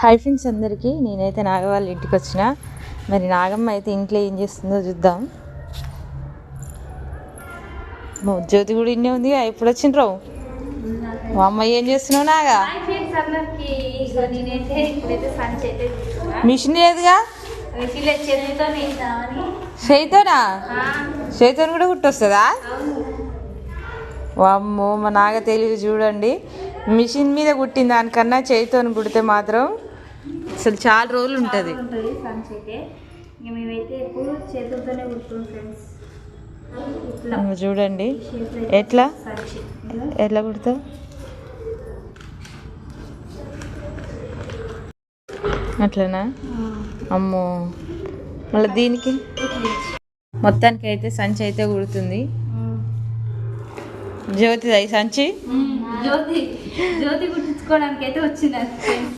Hi friends అందరికీ. నేనైతే నాగ వాళ్ళ ఇంటికి వచ్చిన. మరి నాగమ్మ అయితే ఇంట్లో ఏం చేస్తుందో చూద్దాం. మా జ్యోతి కూడా ఇన్నే ఉంది ఎప్పుడు వచ్చిండ్రు? మా అమ్మాయి ఏం చేస్తున్నావు నాగా? మిషన్ లేదుగా? చేతితో ఆ, చేయితోని కూడా కుట్టొస్తుందా? అవును. వామ్మో మా నాగ తెలివి చూడండి. మిషన్ మీద కుట్టిన దానికన్నా చేయితోని కుడితే మాత్రం అసలు చాలా రోజులు ఉంటుంది. ఉంటుంది సంచి అయితే. ఇంక మేమైతే ఎప్పుడు చేతులతోనే కుడుతాం ఫ్రెండ్స్. ఇట్లా. ఇంగ చూడండి. ఎట్లా. ఎట్లా కుడతావు? అట్లనా? అమ్మో. మళ్ళీ దీనికి? మొత్తానికి అయితే సంచి అయితే కుడుతుంది. జ్యోతి అయి సంచి? జ్యోతి. జ్యోతి కుట్టించుకోవడానికి అయితే వచ్చింది